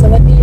ส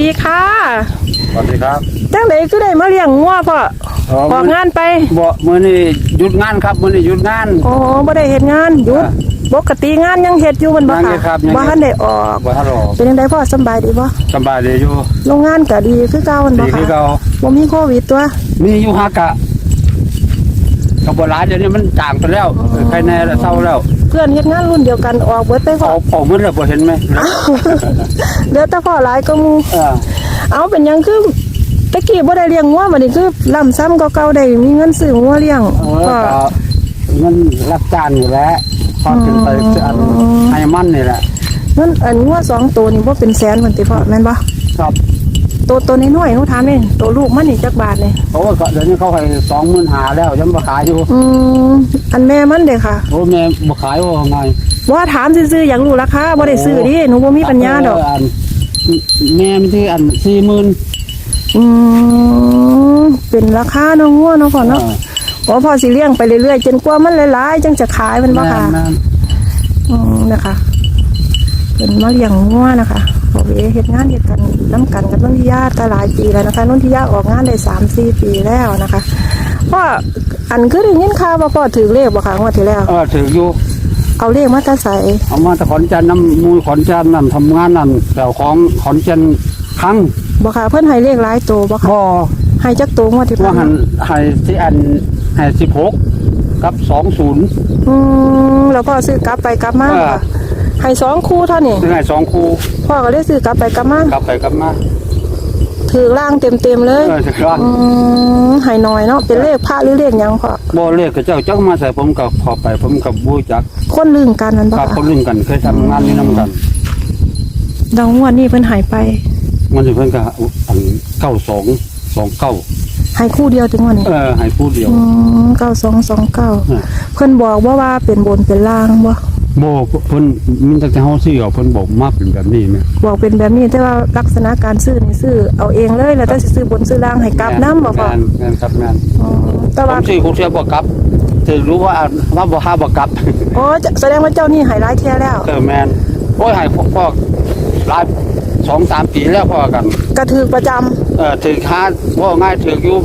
ดีค่ะสวัสดีครับจังไดคือได้มาเลี้ยงงัวพ่อออกงานไปบ่มื้อนี้หยุดงานครับมื้อนี้หยุดงานอ๋อบ่ได้เฮ็ดงานหยุดอ่าปกติงานยังเฮ็ดอยู่แมันบ่ยังค่ะเฮ็ดครับยังเฮ็ดบ่ทันได้ออกบ่ทันหรอกเป็นจังไดพ่อสำบายดีบ่สำบายดีอยู่โรงงานก็ดีคือเก่าแมันบ่ดีค่ะคือเก่าบ่มีโควิดตัว มีอยู่ฮากะก็บ่หลายเดี๋ยวนี้มันจางไปแล้วใครแน่แล้วเศร้าแล้ว เพื่อนเฮ็ดงานรุ่นเดียวกันออกเบิดไปพ่อเอาเอาหมดแล้วบ่เห็นไหมเหลือแต่พ่อหลายก็หมู่เออเอาเป็นหยังคือตะกี้บ่ได้เลี้ยงงัวบัดนี้คือล่ำซ้ำเก่าๆได้มีเงินซื้องัวเลี้ยงเออก็ก็มันรับจ้างอยู่แล้วพอขึ้นไปอันให้มันนี่แหละเงินอันงัวสองตัวนี่บ่เป็นแสนพุ่นติพ่อแม่นบ่ครับ ตัวตัวน้อยๆหนูถามเองตัวลูกมันนี่จักบาทเลยเพราะว่าก็เดี๋ยวนี้เขาให้25,000แล้วยังบ่ขายอยู่อืมอันแม่มันเด้ค่ะโอ้แม่บ่ขายว่าไงว่าถามซื่อๆอยากรู้ราคาบ่ได้ซื้อดิหนูบ่มีปัญญาดอกเนแม่มันที่อัน40,000อืมเป็นราคาเนาะงัวเนาะพ่อเนาะอ๋อพอสิเลี้ยงไปเรื่อยๆจนกว่ามันหลายๆจังจะขายมันบ่ค่ะแม่นอืมนะคะเป็นมาเลี้ยงงัวนะคะ พอเวเฮ็ดงานเฮ็ดกันน้ำกันกับนนทิยาก็หลายปีแล้วนะคะนนทิยาออกงานได้สามสี่ปีแล้วนะคะพ่ออันคือได้ยินข่าวว่าพ่อถือเลขบ่คะงวดที่แล้ว เออถืออยู่เอาเลขมาแตาใส่เอามาแต่ขอนแก่นน้ำมูลขอนแก่นนั่นทำงานนั่นแต่ของขอนแก่นครั้งบ่ค่ะเพิ่นให้เลขหลายตัวบ่ค่ะก็ให้จักตัวงวดที่ว่าผ่านหัมานให้ที่อันให้สิบหกกับสองศูนย์อืมแล้วพ่อซื้อกลับไปกลับมาเออค่ะ ให้สองคู่เท่านี้ถึงให้สองคู่พ่อก็เลยซื้อกลับไปกลับมากลับไปกลับมาถือล่างเต็มๆเลยเออถึงว่าอืมให้น้อยเนาะเป็นเลขพระหรือเลขหยังพ่อบ่เรียกกับเจ้าเจ้ามาใส่ผมกับพอไปผมกับบูจักคนลืมกันมันบ่กับค่ะคนรุ่นกันเคยทำงานนี่นํกันดาวงวดนี้เพิ่นหายไปมันจะเพิ่นก็อันเก้าสองสองเก้าให้คู่เดียวถึงวันนี้เออให้ผู้เดียว อืมเก้าสองสองเก้าเออ เพิ่นบอกว่าว่าเป็นบนเป็นล่างบ่ บ่เพิ่นมันตั้งแต่เฮาซื้อเอาเพิ่นบอกมาเป็นแบบนี้แม่บอกเป็นแบบนี้แต่ว่าลักษณะการซื้อนี่ซื้อเอาเองเลยแล้วแต่สิซื้อบนซื้อล่างให้กลับน้ำบ่พ่อแม่นแม่นครับแม่นอ๋อแต่ผว่ามซื้อกูเสียบ่กลับถึงรู้ว่าว่าบ่หาบ่กลับโอ้จะแสดงว่าเจ้านี่ใหายร้ายแท้แล้ว เออแม่นโอ้ยให้พวกพวกหลายสองสามปีแล้วพอกัน กระถือประจำ เออถึงหาว่าง่ายถึงอยู่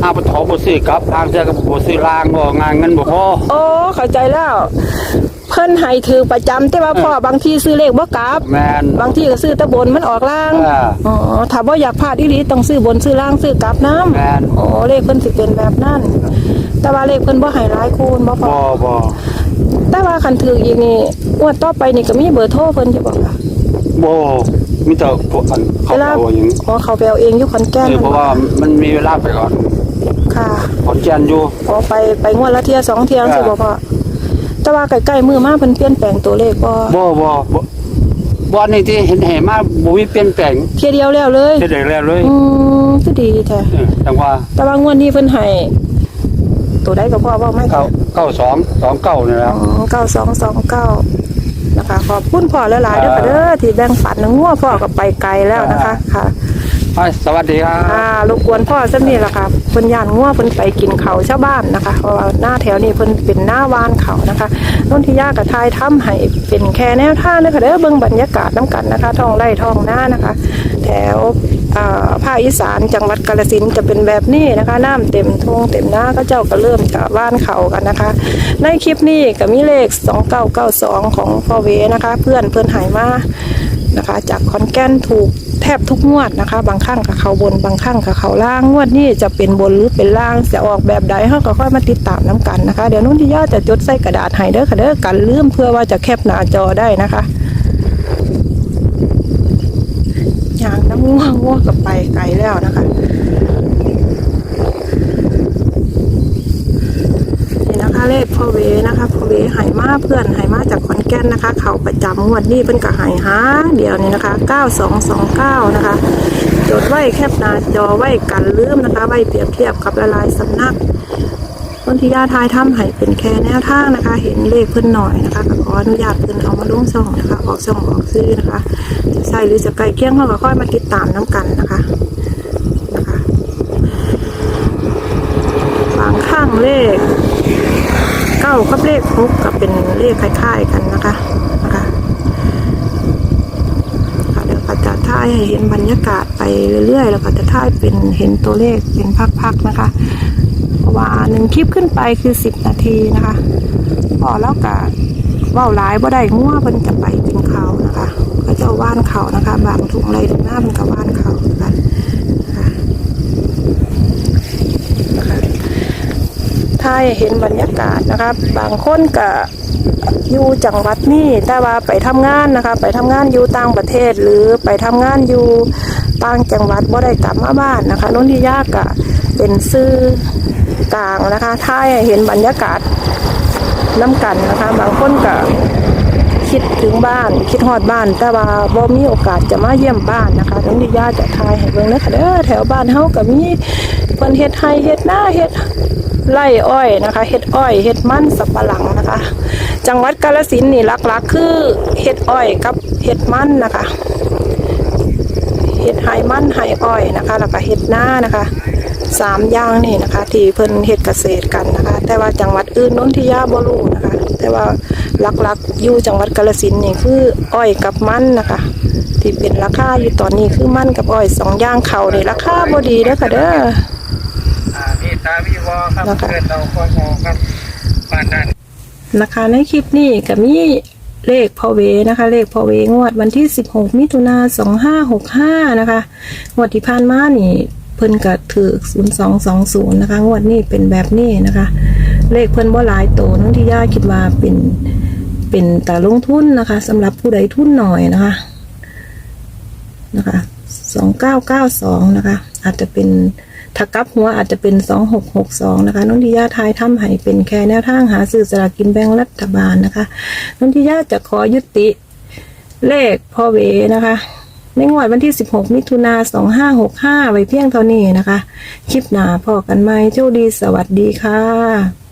ห้าปฐมบ่ซื้อกลับทางเทื่อก็บ่ซื้อรางบ่งานเงินบ่พอ โอ้เข้าใจแล้ว เพิ่นให้ถือประจำแต่ว่าพ่อบางทีซื้อเลขบ่กลับ แม่น บางทีก็ซื้อแตะบนมันออกล่างอ่า อ๋อถ้าบ่อยากพลาดอีหลีต้องซื้อบนซื้อล่างซื้อกลับน้ำแม่น อ๋อเลขเพิ่นสิเป็นแบบนั้น แต่ว่าเลขเพิ่นบ่ให้หลายคูณบ่พอ บ่บ่แต่ว่าคันถืออีกนี่งวดต่อไปนี่ก็มีเบอร์โทรเพิ่นใช่บ่คะบ่มีแต่พวกอันเขาเอาอย่างอ๋อเขาไปเอาเองอยู่ขอนแก่นเออเพราะว่ามันมีเวลาไปก่อน ค่ะขอนแก่นอยู่อ๋อไปไปงวดละเที่ยสองเที่ยสิบ่พอแต่ว่าใกล้ๆมือมาเพิ่นเปลี่ยนแปลงตัวเลขบ่บ่บ่บ่บ่นี่ที่เห็นแห่มาบ่มีเปลี่ยนแปลงเที่ยเดียวแล้วเลยเฮ็ดได้แล้วเลยอืมคือดีแท้เออจังว่าแต่ว่างวดนี้เพิ่นให้ตัวใดก็พอเว้าไม่เก้าเก้าสองสองเก้านี่แหละเก้าสองสองเก้านะคะขอบคุณพ่อหลายๆเด้อค่ะเด้อที่แบ่งปันนะงัวพ่อก็ไปไกลแล้วนะคะค่ะ ไปสวัสดีครับอ่ารบกวนพ่อสักนิดละค่ะเพิ่นย่านงัวเพิ่นไปกินเขาชาวบ้านนะคะ เพราะว่าหน้าแถวนี้เพิ่นเป็นหน้าวานเขานะคะนนทิยากับทายถ้ำให้เป็นแค่แนวท่างเลยค่ะเด้อเบิ่งบรรยากาศน้ำกันนะคะท้องไร่ท้องหน้านะคะ แถวอ่าภาคอีสานจังหวัดกาฬสินธุ์จะเป็นแบบนี้นะคะ น้ำเต็มทุ่งเต็มหน้าก็เจ้าก็เริ่มจะว่านเขากันนะคะ ในคลิปนี้ก็มีเลข 2992 ของพ่อเวนะคะ เพื่อนเพื่อนหายมานะคะ จากคอนแกนถูก แทบทุกงวดนะคะ บางครั้งกับเขาบน บางครั้งกับเขาล่าง งวดนี้จะเป็นบนหรือเป็นล่าง จะออกแบบใดเขาก็ค่อยมาติดตามน้กันนะคะ เดี๋ยวนุ่นที่ย่าจะจดใส่กระดาษให้เด้อค่ะเด้อกันลืมเพื่อว่าจะแคบหน้าจอได้นะคะอย่างน้ำง่วงง่วงกับไปไกลแล้วนะคะ นะคะเลขพ่อเวนะคะพ่อเวหายมาเพื่อนหายมาจากขอนแก่นนะคะ เขาประจำงวดนี้เป็นกะหายหาเดียวนี่นะคะ 9229 นะคะ จดไว้แคบหน้าจอไว้กันลืมนะคะ ไว้เปรียบเทียบกับหลายๆสำนักคนที่ยาทายถ้ำให้เป็นแค่แนวทางนะคะ เห็นเลขเพิ่นหน่อยนะคะขออนุญาตเพิ่นเอามาลงช่องนะคะ ออกช่องออกซื้อนะคะจะใส่หรือจะไกลเคียงเราก็ค่อยมาติดตามน้กันนะคะนะคะบางข้างเลข กับเลขหกกับเป็นเลขคล้ายๆกันนะคะนะคะเดี๋ยวก็จะท่ายให้เห็นบรรยากาศไปเรื่อยๆ แล้วก็จะท่ายเป็นเห็นตัวเลขเป็นพักๆนะคะเพราะว่าหนึ่งคลิปขึ้นไปคือสิบนาทีนะคะ พอแล้วก็ว่าหลายบ่ได้งัวเพิ่นจะไปกินเขานะคะ ก็จะว่านเขานะคะ บางถุงไรถุงหน้าเพิ่นก็ว่านเขากันนะคะนะคะ ถ้าให้เห็นบรรยากาศนะครับบางคนก็อยู่จังหวัดนี้แต่ว่าไปทำงานนะคะ ไปทำงานอยู่ต่างประเทศหรือไปทำงานอยู่ต่างจังหวัดบ่ได้กลับมาบ้านนะคะนุ่นที่ยากก็เป็นซื้อกลางนะคะถ้าให้เห็นบรรยากาศน้ำกันนะคะ บางคนก็คิดถึงบ้านคิดฮอดบ้าน แต่ว่าบ่มีโอกาสจะมาเยี่ยมบ้านนะคะนนที่ยาจะทายให้เบิ่งนะคะเด้อแถวบ้านเฮาก็มีเพิ่นเฮ็ดไร่เฮ็ดหน้าเฮ็ด ไร่อ้อยนะคะเฮ็ดอ้อยเฮ็ดมันสับปะหลังนะคะ จังหวัดกาฬสินนี่ลักๆ คือเฮ็ดอ้อยกับเฮ็ดมันนะคะเฮ็ดไหมันไหอ้อยนะคะ แล้วก็เฮ็ดหน้านะคะสามอย่างนี่นะคะ ที่เพิ่นเฮ็ดเกษตรกันนะคะ แต่ว่าจังหวัดอื่นนนทิยาบ่รู้นะคะ แต่ว่าลักๆอยู่จังหวัดกาฬสินนี่คืออ้อยกับมันนะคะที่เป็นราคาอยู่ตอนนี้คือมันกับอ้อยสองอย่างเขานี่ราคาบ่ดีเด้อค่ะเด้อ วิวอครับนะคะ เกิดเราคอยมองครับบ้านด้านนะคะในคลิปนี้ก็มีเลขพอเวนะคะ เลขพอเวงวดวันที่ 16 มิถุนา2565 นะคะ งวดที่ผ่านมานี่เพิ่นก็ถือ0220 นะคะ งวดนี้เป็นแบบนี้นะคะ เลขเพิ่นบ่หลายโตนั่นที่ย่าคิดว่าเป็นเป็นตาลงทุนนะคะสำหรับผู้ใดทุนหน่อยนะคะนะคะ 2992 นะคะ อาจจะเป็น ถ้ากลับหัวอาจจะเป็น 2662 นะคะน้องทิยาทายทำให้เป็นแค่แนวทางหาสื่อสลากกินแบ่งรัฐบาลนะคะน้องทิยาจะขอยุติเลขพ่อเวนะคะในงวดวันที่ 16 มิถุนา2565 ไว้เพียงเท่านี้นะคะ คลิปหนาพอกันไหมโชคดีสวัสดีค่ะ